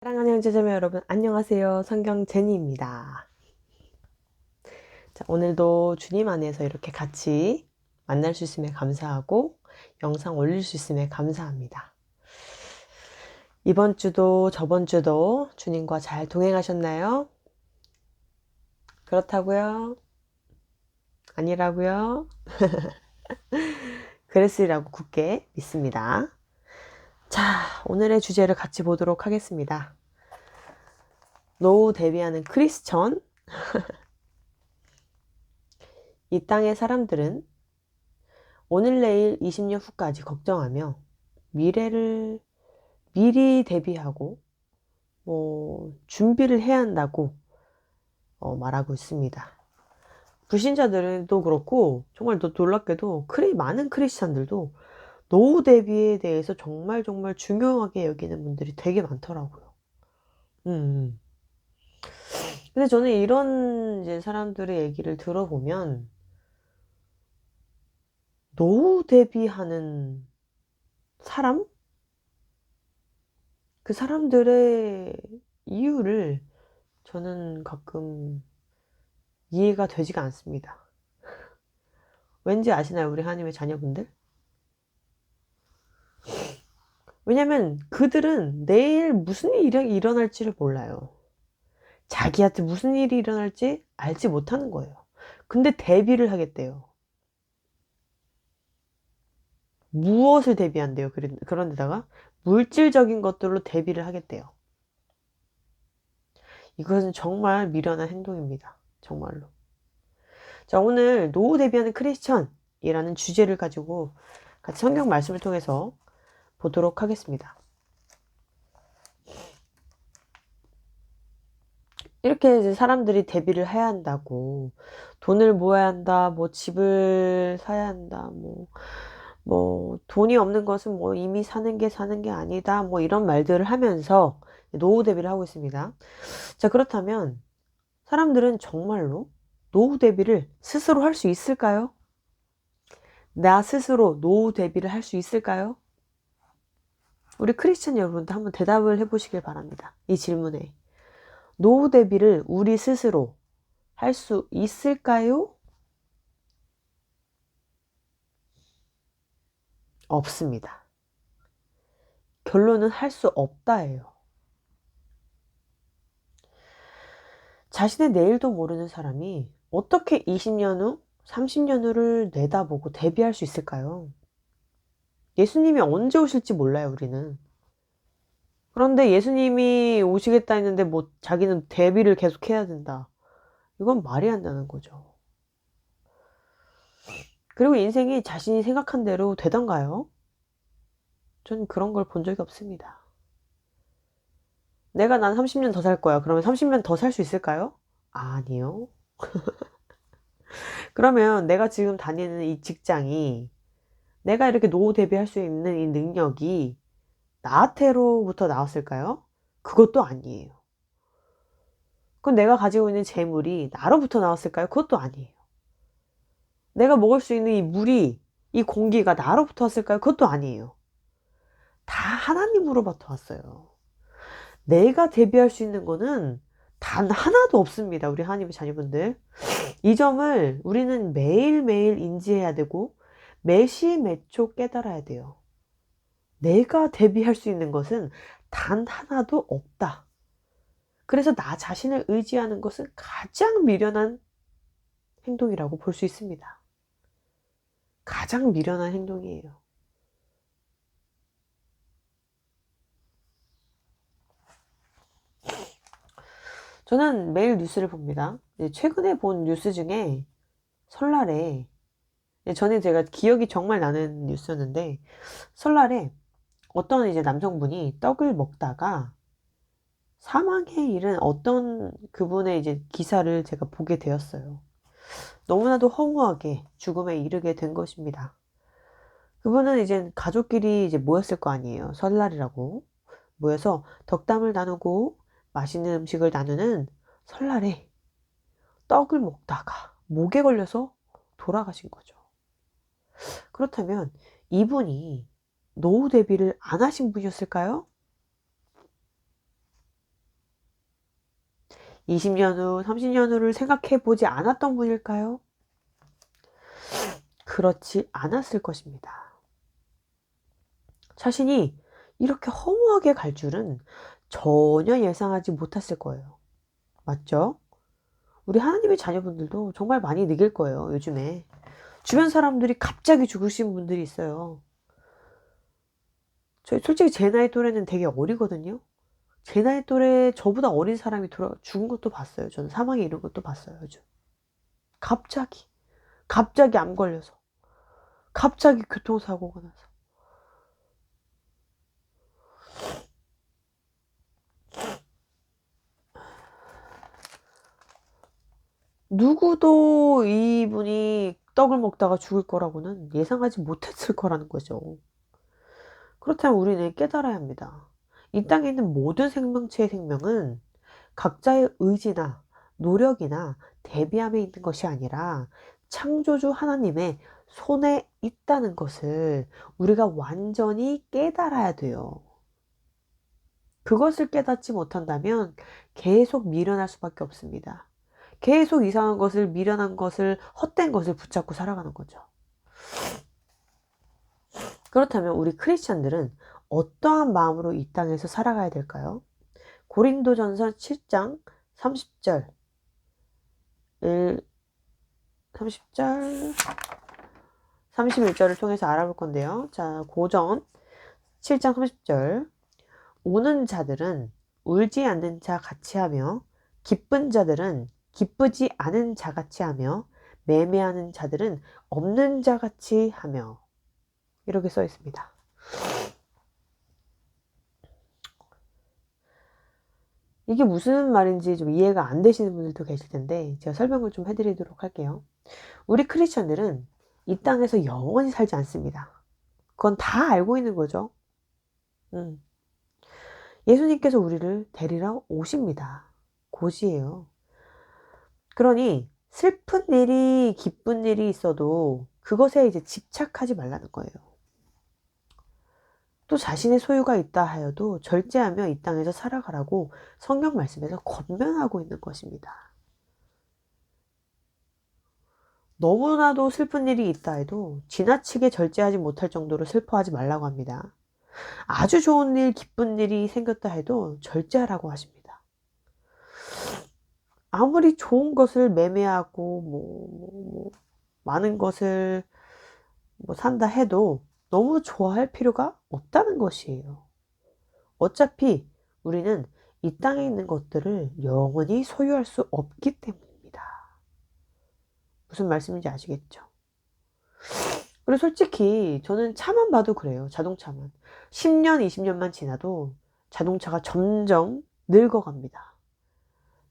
사랑하는 형제자매 여러분, 안녕하세요. 성경 제니입니다. 자, 오늘도 주님 안에서 이렇게 같이 만날 수 있음에 감사하고 영상 올릴 수 있음에 감사합니다. 이번 주도 저번 주도 주님과 잘 동행하셨나요? 그렇다고요? 아니라고요? 그랬으리라고 굳게 믿습니다. 자, 오늘의 주제를 같이 보도록 하겠습니다. 노후 대비하는 크리스천. 이 땅의 사람들은 오늘 내일 20년 후까지 걱정하며 미래를 미리 대비하고 뭐 준비를 해야 한다고 어, 말하고 있습니다. 불신자들도 그렇고 정말 또 놀랍게도 크리, 많은 크리스찬들도 노후 대비에 대해서 정말 정말 중요하게 여기는 분들이 되게 많더라고요. 음. 음. 근데 저는 이런 이제 사람들의 얘기를 들어보면 노후 대비하는 사람? 그 사람들의 이유를 저는 가끔 이해가 되지가 않습니다. 왠지 아시나요? 우리 하나님의 자녀분들? 왜냐면 그들은 내일 무슨 일이 일어날지를 몰라요. 자기한테 무슨 일이 일어날지 알지 못하는 거예요. 근데 대비를 하겠대요. 무엇을 대비한대요? 그런 데다가 물질적인 것들로 대비를 하겠대요. 이것은 정말 미련한 행동입니다. 정말로. 자, 오늘 노후 대비하는 크리스천이라는 주제를 가지고 같이 성경 말씀을 통해서 보도록 하겠습니다. 이렇게 이제 사람들이 대비를 해야 한다고 돈을 모아야 한다, 뭐 집을 사야 한다, 뭐, 뭐 돈이 없는 것은 뭐 이미 사는 게 사는 게 아니다, 뭐 이런 말들을 하면서 노후 대비를 하고 있습니다. 자, 그렇다면 사람들은 정말로 노후 대비를 스스로 할 수 있을까요? 나 스스로 노후 대비를 할 수 있을까요? 우리 크리스천 여러분도 한번 대답을 해보시길 바랍니다. 이 질문에. 노후 대비를 우리 스스로 할 수 있을까요? 없습니다. 결론은 할 수 없다예요. 자신의 내일도 모르는 사람이 어떻게 20년 후, 30년 후를 내다보고 대비할 수 있을까요? 예수님이 언제 오실지 몰라요, 우리는. 그런데 예수님이 오시겠다 했는데 뭐 자기는 대비를 계속 해야 된다. 이건 말이 안 되는 거죠. 그리고 인생이 자신이 생각한 대로 되던가요? 전 그런 걸 본 적이 없습니다. 내가 난 30년 더 살 거야. 그러면 30년 더 살 수 있을까요? 아니요. 그러면 내가 지금 다니는 이 직장이 내가 이렇게 노후 대비할 수 있는 이 능력이 나한테로부터 나왔을까요? 그것도 아니에요. 그럼 내가 가지고 있는 재물이 나로부터 나왔을까요? 그것도 아니에요. 내가 먹을 수 있는 이 물이, 이 공기가 나로부터 왔을까요? 그것도 아니에요. 다 하나님으로부터 왔어요. 내가 대비할 수 있는 거는 단 하나도 없습니다. 우리 하나님의 자녀분들. 이 점을 우리는 매일매일 인지해야 되고, 매시매초 깨달아야 돼요. 내가 대비할 수 있는 것은 단 하나도 없다. 그래서 나 자신을 의지하는 것은 가장 미련한 행동이라고 볼 수 있습니다. 가장 미련한 행동이에요. 저는 매일 뉴스를 봅니다. 최근에 본 뉴스 중에 설날에 전에 제가 기억이 정말 나는 뉴스였는데 설날에 어떤 이제 남성분이 떡을 먹다가 사망에 이른 어떤 그분의 이제 기사를 제가 보게 되었어요. 너무나도 허무하게 죽음에 이르게 된 것입니다. 그분은 이제 가족끼리 이제 모였을 거 아니에요. 설날이라고. 모여서 덕담을 나누고 맛있는 음식을 나누는 설날에 떡을 먹다가 목에 걸려서 돌아가신 거죠. 그렇다면 이분이 노후 대비를 안 하신 분이었을까요? 20년 후, 30년 후를 생각해 보지 않았던 분일까요? 그렇지 않았을 것입니다. 자신이 이렇게 허무하게 갈 줄은 전혀 예상하지 못했을 거예요. 맞죠? 우리 하나님의 자녀분들도 정말 많이 느낄 거예요, 요즘에. 주변 사람들이 갑자기 죽으신 분들이 있어요. 저 솔직히 제 나이 또래는 되게 어리거든요. 제 나이 또래 저보다 어린 사람이 돌아 죽은 것도 봤어요. 저는 사망에 이른 것도 봤어요, 요즘. 갑자기. 갑자기 암 걸려서. 갑자기 교통사고가 나서. 누구도 이분이 떡을 먹다가 죽을 거라고는 예상하지 못했을 거라는 거죠. 그렇다면 우리는 깨달아야 합니다. 이 땅에 있는 모든 생명체의 생명은 각자의 의지나 노력이나 대비함에 있는 것이 아니라 창조주 하나님의 손에 있다는 것을 우리가 완전히 깨달아야 돼요. 그것을 깨닫지 못한다면 계속 미련할 수밖에 없습니다. 계속 이상한 것을, 미련한 것을, 헛된 것을 붙잡고 살아가는 거죠. 그렇다면 우리 크리스찬들은 어떠한 마음으로 이 땅에서 살아가야 될까요? 고린도전서 7장 30절 1, 30절 31절을 통해서 알아볼 건데요. 자, 고전 7장 30절 우는 자들은 울지 않는 자 같이 하며 기쁜 자들은 기쁘지 않은 자 같이 하며 매매하는 자들은 없는 자 같이 하며 이렇게 써 있습니다. 이게 무슨 말인지 좀 이해가 안 되시는 분들도 계실 텐데 제가 설명을 좀 해드리도록 할게요. 우리 크리스천들은 이 땅에서 영원히 살지 않습니다. 그건 다 알고 있는 거죠. 음. 예수님께서 우리를 데리러 오십니다. 곧이에요. 그러니 슬픈 일이 기쁜 일이 있어도 그것에 이제 집착하지 말라는 거예요. 또 자신의 소유가 있다 하여도 절제하며 이 땅에서 살아가라고 성경 말씀에서 권면하고 있는 것입니다. 너무나도 슬픈 일이 있다 해도 지나치게 절제하지 못할 정도로 슬퍼하지 말라고 합니다. 아주 좋은 일, 기쁜 일이 생겼다 해도 절제하라고 하십니다. 아무리 좋은 것을 매매하고 뭐, 뭐, 뭐 많은 것을 뭐 산다 해도 너무 좋아할 필요가 없다는 것이에요. 어차피 우리는 이 땅에 있는 것들을 영원히 소유할 수 없기 때문입니다. 무슨 말씀인지 아시겠죠? 그리고 솔직히 저는 차만 봐도 그래요. 자동차만. 10년, 20년만 지나도 자동차가 점점 늙어갑니다.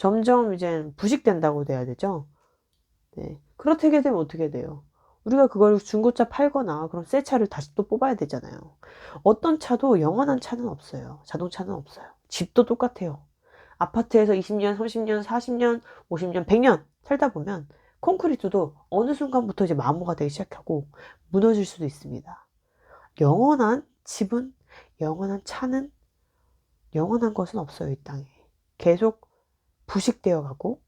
점점 이제 부식된다고 돼야 되죠. 네. 그렇게 되면 어떻게 돼요? 우리가 그걸 중고차 팔거나 그럼 새 차를 다시 또 뽑아야 되잖아요. 어떤 차도 영원한 차는 없어요. 자동차는 없어요. 집도 똑같아요. 아파트에서 20년, 30년, 40년, 50년, 100년 살다 보면 콘크리트도 어느 순간부터 이제 마모가 되기 시작하고 무너질 수도 있습니다. 영원한 집은, 영원한 차는, 영원한 것은 없어요, 이 땅에. 계속 부식되어 가고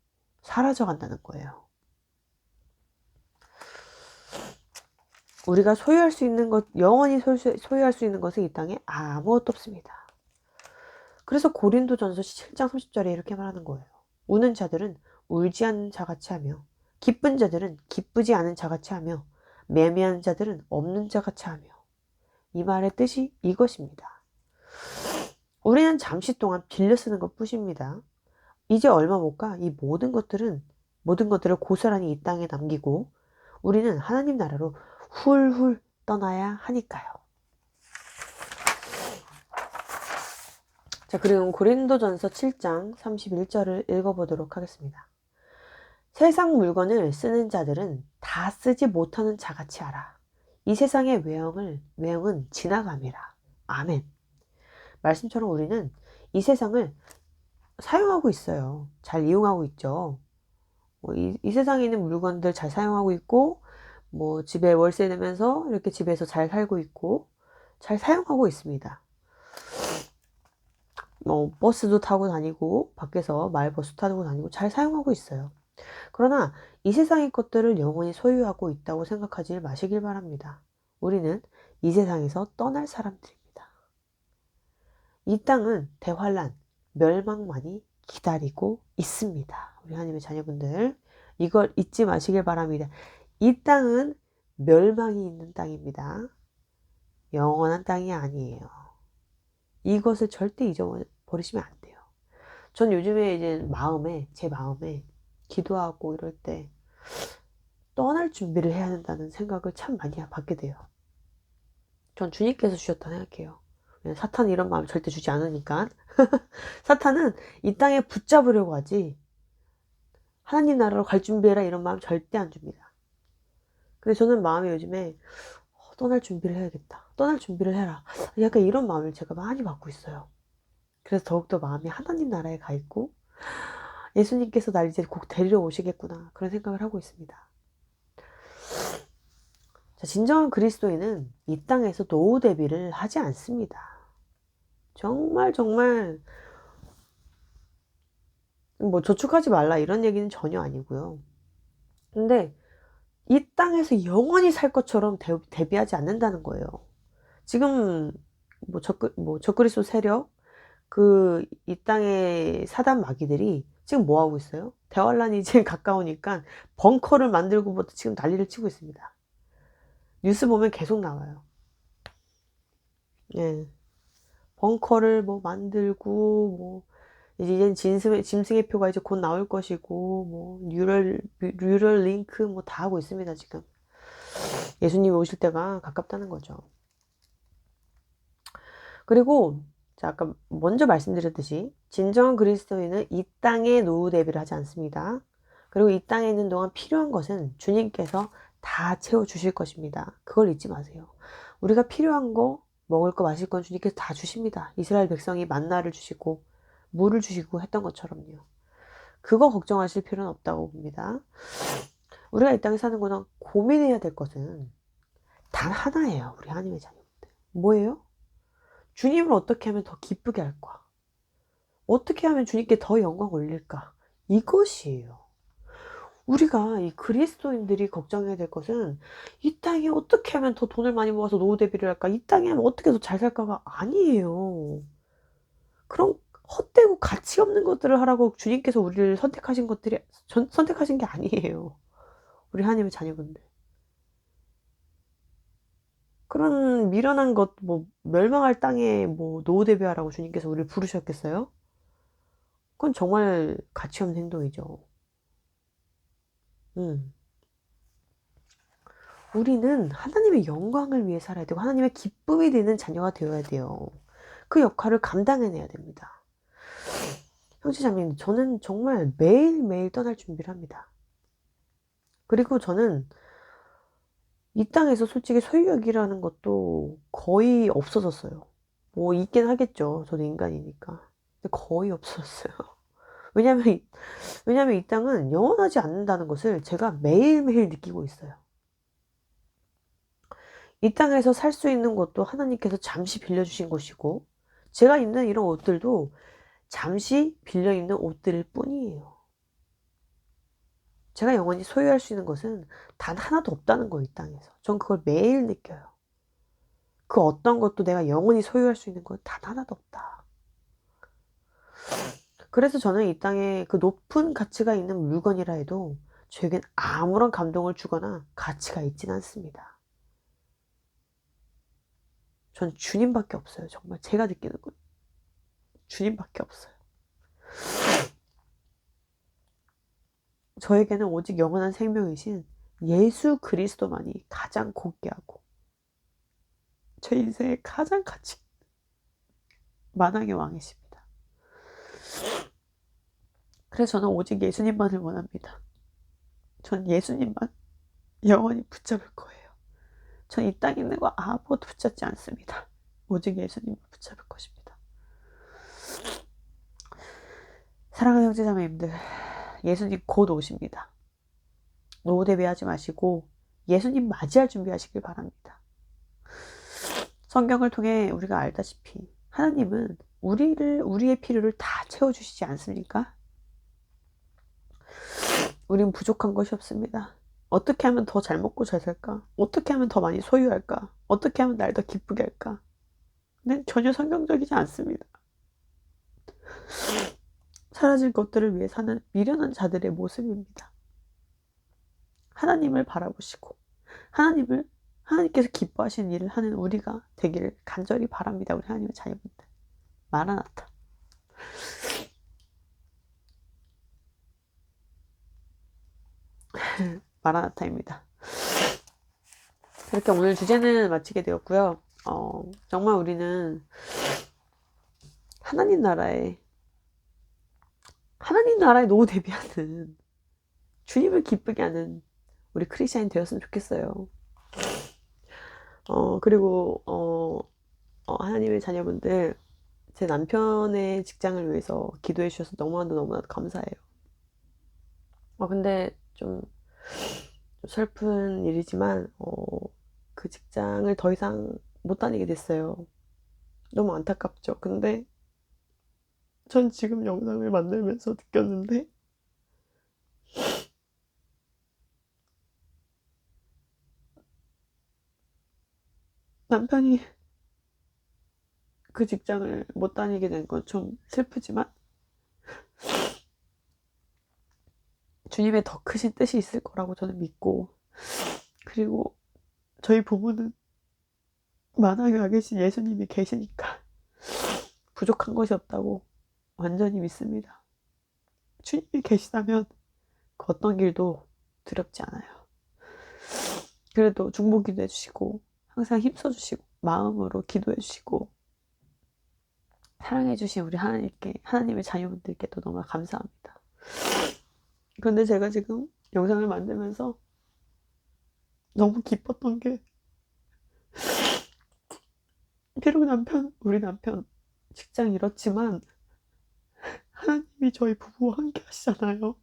사라져 간다는 거예요. 우리가 소유할 수 있는 것, 영원히 소유할 수 있는 것은 이 땅에 아무것도 없습니다. 그래서 고린도 전서 7장 30절에 이렇게 말하는 거예요. 우는 자들은 울지 않는 자같이 하며, 기쁜 자들은 기쁘지 않은 자같이 하며, 매매하는 자들은 없는 자같이 하며. 이 말의 뜻이 이것입니다. 우리는 잠시 동안 빌려 쓰는 것 뿐입니다. 이제 얼마 못 가 이 모든 것들은, 모든 것들을 고스란히 이 땅에 남기고, 우리는 하나님 나라로 훌훌 떠나야 하니까요. 자, 그리고 고린도전서 7장 31절을 읽어보도록 하겠습니다. 세상 물건을 쓰는 자들은 다 쓰지 못하는 자같이 하라. 이 세상의 외형을, 외형은 지나감이라. 아멘. 말씀처럼 우리는 이 세상을 사용하고 있어요. 잘 이용하고 있죠. 뭐 이, 이 세상에 있는 물건들 잘 사용하고 있고, 뭐 집에 월세 내면서 이렇게 집에서 잘 살고 있고 잘 사용하고 있습니다. 뭐 버스도 타고 다니고 밖에서 마을버스 타고 다니고 잘 사용하고 있어요. 그러나 이 세상의 것들을 영원히 소유하고 있다고 생각하지 마시길 바랍니다. 우리는 이 세상에서 떠날 사람들입니다. 이 땅은 대환란, 멸망만이 기다리고 있습니다. 우리 하나님의 자녀분들 이걸 잊지 마시길 바랍니다. 이 땅은 멸망이 있는 땅입니다. 영원한 땅이 아니에요. 이것을 절대 잊어버리시면 안 돼요. 전 요즘에 이제 마음에, 제 마음에 기도하고 이럴 때 떠날 준비를 해야 된다는 생각을 참 많이 받게 돼요. 전 주님께서 주셨다 생각해요. 사탄 이런 마음 절대 주지 않으니까. 사탄은 이 땅에 붙잡으려고 하지. 하나님 나라로 갈 준비해라 이런 마음 절대 안 줍니다. 근데 저는 마음이 요즘에 어, 떠날 준비를 해야겠다. 떠날 준비를 해라. 약간 이런 마음을 제가 많이 받고 있어요. 그래서 더욱더 마음이 하나님 나라에 가 있고 예수님께서 날 이제 꼭 데리러 오시겠구나 그런 생각을 하고 있습니다. 자, 진정한 그리스도인은 이 땅에서 노후 대비를 하지 않습니다. 정말 정말 뭐 저축하지 말라 이런 얘기는 전혀 아니고요. 근데 이 땅에서 영원히 살 것처럼 대 비하지 않는다는 거예요. 지금 뭐 적그 뭐 적그리스도 세력 그 이 땅의 사단 마귀들이 지금 뭐 하고 있어요? 대환란이 이제 가까우니까 벙커를 만들고부터 지금 난리를 치고 있습니다. 뉴스 보면 계속 나와요. 예. 벙커를 뭐 만들고 뭐 이제 짐승의, 짐승의 표가 이제 곧 나올 것이고 뭐 뉴럴 뉴럴 링크 뭐 다 하고 있습니다 지금 예수님이 오실 때가 가깝다는 거죠. 그리고 자 아까 먼저 말씀드렸듯이 진정한 그리스도인은 이 땅에 노후 대비를 하지 않습니다. 그리고 이 땅에 있는 동안 필요한 것은 주님께서 다 채워 주실 것입니다. 그걸 잊지 마세요. 우리가 필요한 거 먹을 거 마실 건 주님께서 다 주십니다. 이스라엘 백성이 만나를 주시고 물을 주시고 했던 것처럼요. 그거 걱정하실 필요는 없다고 봅니다. 우리가 이 땅에 사는 거는 고민해야 될 것은 단 하나예요. 우리 하나님의 자녀들. 뭐예요? 주님을 어떻게 하면 더 기쁘게 할까? 어떻게 하면 주님께 더 영광 올릴까? 이것이에요. 우리가 이 그리스도인들이 걱정해야 될 것은 이 땅에 어떻게 하면 더 돈을 많이 모아서 노후 대비를 할까? 이 땅에 하면 어떻게 더 잘 살까가 아니에요. 그런 헛되고 가치 없는 것들을 하라고 주님께서 우리를 선택하신 것들이 전, 선택하신 게 아니에요. 우리 하나님의 자녀분들. 그런 미련한 것, 뭐 멸망할 땅에 뭐 노후 대비하라고 주님께서 우리를 부르셨겠어요? 그건 정말 가치 없는 행동이죠. 음. 우리는 하나님의 영광을 위해 살아야 되고 하나님의 기쁨이 되는 자녀가 되어야 돼요. 그 역할을 감당해내야 됩니다. 형제자매님, 저는 정말 매일매일 떠날 준비를 합니다. 그리고 저는 이 땅에서 솔직히 소유욕이라는 것도 거의 없어졌어요. 뭐 있긴 하겠죠. 저도 인간이니까. 근데 거의 없어졌어요. 왜냐면, 왜냐면 이 땅은 영원하지 않는다는 것을 제가 매일매일 느끼고 있어요. 이 땅에서 살 수 있는 것도 하나님께서 잠시 빌려주신 것이고, 제가 입는 이런 옷들도 잠시 빌려 입는 옷들일 뿐이에요. 제가 영원히 소유할 수 있는 것은 단 하나도 없다는 거예요, 이 땅에서. 전 그걸 매일 느껴요. 그 어떤 것도 내가 영원히 소유할 수 있는 건 단 하나도 없다. 그래서 저는 이 땅에 그 높은 가치가 있는 물건이라 해도 저에겐 아무런 감동을 주거나 가치가 있진 않습니다. 전 주님밖에 없어요. 정말 제가 느끼는 건 주님밖에 없어요. 저에게는 오직 영원한 생명이신 예수 그리스도만이 가장 고귀하고 제 인생의 가장 가치 만왕의 왕이십니다. 그래서 저는 오직 예수님만을 원합니다. 전 예수님만 영원히 붙잡을 거예요. 전 이 땅에 있는 거 아무것도 붙잡지 않습니다. 오직 예수님을 붙잡을 것입니다. 사랑하는 형제자매님들, 예수님 곧 오십니다. 노후 대비하지 마시고 예수님 맞이할 준비하시길 바랍니다. 성경을 통해 우리가 알다시피 하나님은 우리를 우리의 필요를 다 채워주시지 않습니까? 우린 부족한 것이 없습니다. 어떻게 하면 더 잘 먹고 잘 살까? 어떻게 하면 더 많이 소유할까? 어떻게 하면 날 더 기쁘게 할까? 는 전혀 성경적이지 않습니다. 사라질 것들을 위해 사는 미련한 자들의 모습입니다. 하나님을 바라보시고 하나님을 하나님께서 기뻐하시는 일을 하는 우리가 되기를 간절히 바랍니다. 우리 하나님의 자녀분들. 마라나타. 마라나타입니다. 이렇게 오늘 주제는 마치게 되었고요. 어, 정말 우리는 하나님 나라에 하나님 나라에 노후 대비하는 주님을 기쁘게 하는 우리 크리스찬이 되었으면 좋겠어요. 어, 그리고 어, 어, 하나님의 자녀분들 제 남편의 직장을 위해서 기도해 주셔서 너무나도 너무나도 감사해요. 어, 근데 좀, 좀 슬픈 일이지만 어, 그 직장을 더 이상 못 다니게 됐어요. 너무 안타깝죠. 근데 전 지금 영상을 만들면서 느꼈는데 남편이 그 직장을 못 다니게 된 건 좀 슬프지만 주님의 더 크신 뜻이 있을 거라고 저는 믿고 그리고 저희 부모는 만왕에 와 계신 예수님이 계시니까 부족한 것이 없다고 완전히 믿습니다. 주님이 계시다면 그 어떤 길도 두렵지 않아요. 그래도 중보 기도 해 주시고 항상 힘써 주시고 마음으로 기도해 주시고 사랑해 주신 우리 하나님께 하나님의 자녀분들께도 너무 감사합니다. 그런데 제가 지금 영상을 만들면서 너무 기뻤던 게 비록 남편 우리 남편 직장 이렇지만 하나님이 저희 부부와 함께 하시잖아요.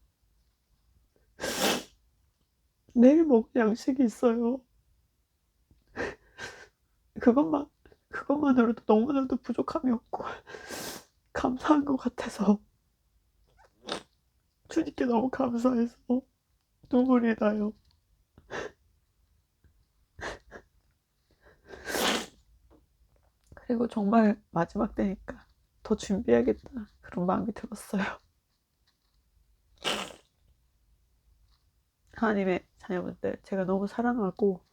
내일 먹을 양식이 있어요. 그것만 그것만으로도 너무나도 부족함이 없고 감사한 것 같아서 주님께 너무 감사해서 눈물이 나요. 그리고 정말 마지막 때니까 더 준비해야겠다 그런 마음이 들었어요. 하나님의 자녀분들 제가 너무 사랑하고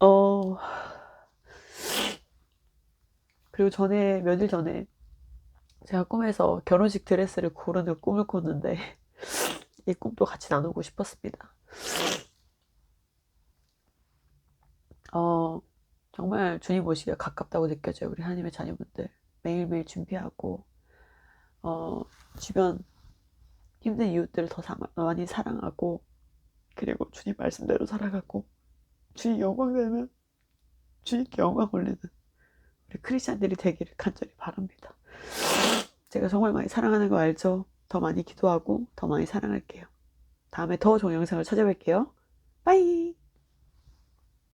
어 그리고 전에 며칠 전에 제가 꿈에서 결혼식 드레스를 고르는 꿈을 꿨는데 이 꿈도 같이 나누고 싶었습니다. 어 정말 주님 오시기가 가깝다고 느껴져요. 우리 하나님의 자녀분들 매일매일 준비하고 어 주변 힘든 이웃들을 더 사, 많이 사랑하고 그리고 주님 말씀대로 살아가고 주님 영광 되는 주님께 영광 올리는 우리 크리스찬들이 되기를 간절히 바랍니다. 제가 정말 많이 사랑하는 거 알죠? 더 많이 기도하고 더 많이 사랑할게요. 다음에 더 좋은 영상을 찾아뵐게요. 빠이!